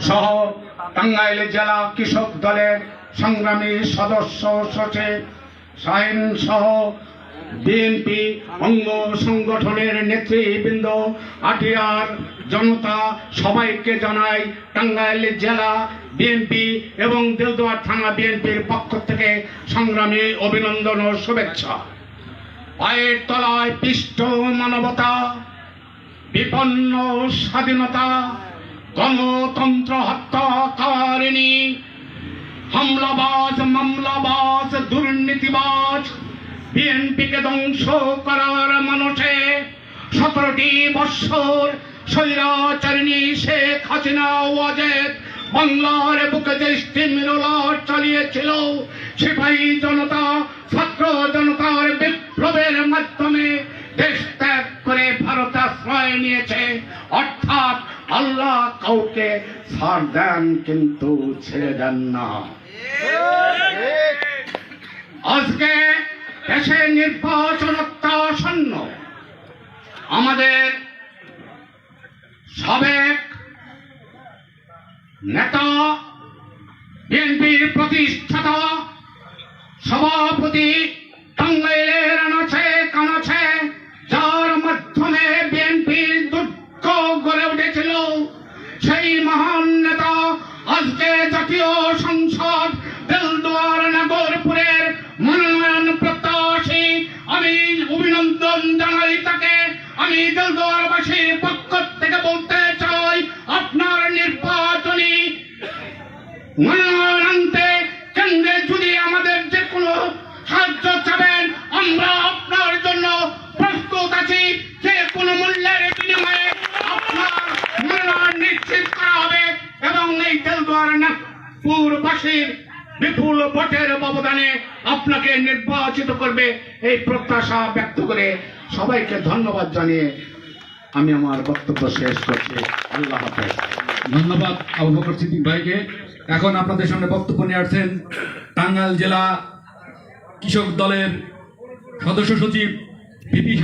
সহ টাঙ্গাইল জেলা কৃষক দলের সংগ্রামী সদস্য সচিব শাহিন সহ বিএনপি অঙ্গ সংগঠনের নেতৃবৃন্দ, আটিয়ার জনতা সবাইকে জানাই টাঙ্গাইল জেলা বিএনপি এবং দেলদুয়ার থানা বিএনপির পক্ষ থেকে সংগ্রামী অভিনন্দন ও শুভেচ্ছা। পায়ের তলায় পিষ্ট মানবতা, বিপন্ন স্বাধীনতা গণতন্ত্র হত্যাকারিণী হামলাবাজ মামলাবাজ দুর্নীতিবাজ বিএনপিকে ধ্বংস করার মানুষে সতেরোটি বৎসর স্বৈরাচারিণী শেখ হাসিনা ওয়াজেদ বাংলার বুকে যে স্টিমরোলার চালিয়েছিল সিপাহী জনতা ছাত্র জনতার বিপ্লবের মাধ্যমে দেশ ত্যাগ করে ভারত আশ্রয় নিয়েছে অর্থাৎ আল্লাহ কাউকে ছাড় দেন, কিন্তু ছেড়ে দেন না। আজকে দেশে নির্বাচন অত্যাসন্ন আমাদের সাবেক নেতা, বিএনপির প্রতিষ্ঠাতা, সভাপতি জাতীয় সংসদ দেলদুয়ার নাগরপুরের মনোনয়ন প্রত্যাশী, আমি অভিনন্দন জানাই তাকে। আমি দেলদুয়ারবাসীর পক্ষ থেকে বলতে চাই, আপনার নির্বাচনী মনোনয়ন আনতে কেন্দ্রে যদি আমাদের যে কোনো সাহায্য চাবেন আমরা আপনার জন্য প্রস্তুত আছি যে কোনো মূল্যের বিনিময়ে আপনার মনোনয়ন নিশ্চিত করা হবে এবং এই তেলদুয়ার নাগপুরবাসীর বিপুল ভোটের ব্যবধানে আপনাকে নির্বাচিত করবে এই প্রত্যাশা ব্যক্ত করে সবাইকে ধন্যবাদ জানিয়ে আমি আমার বক্তব্য শেষ করছি। আল্লাহ হাফেজ। ধন্যবাদ আবু সিদ্দিক ভাইকে। এখন আপনাদের সামনে বক্তব্য নিয়ে আসছেন টাঙ্গাইল জেলা কৃষক দলের সদস্য সচিব বিপি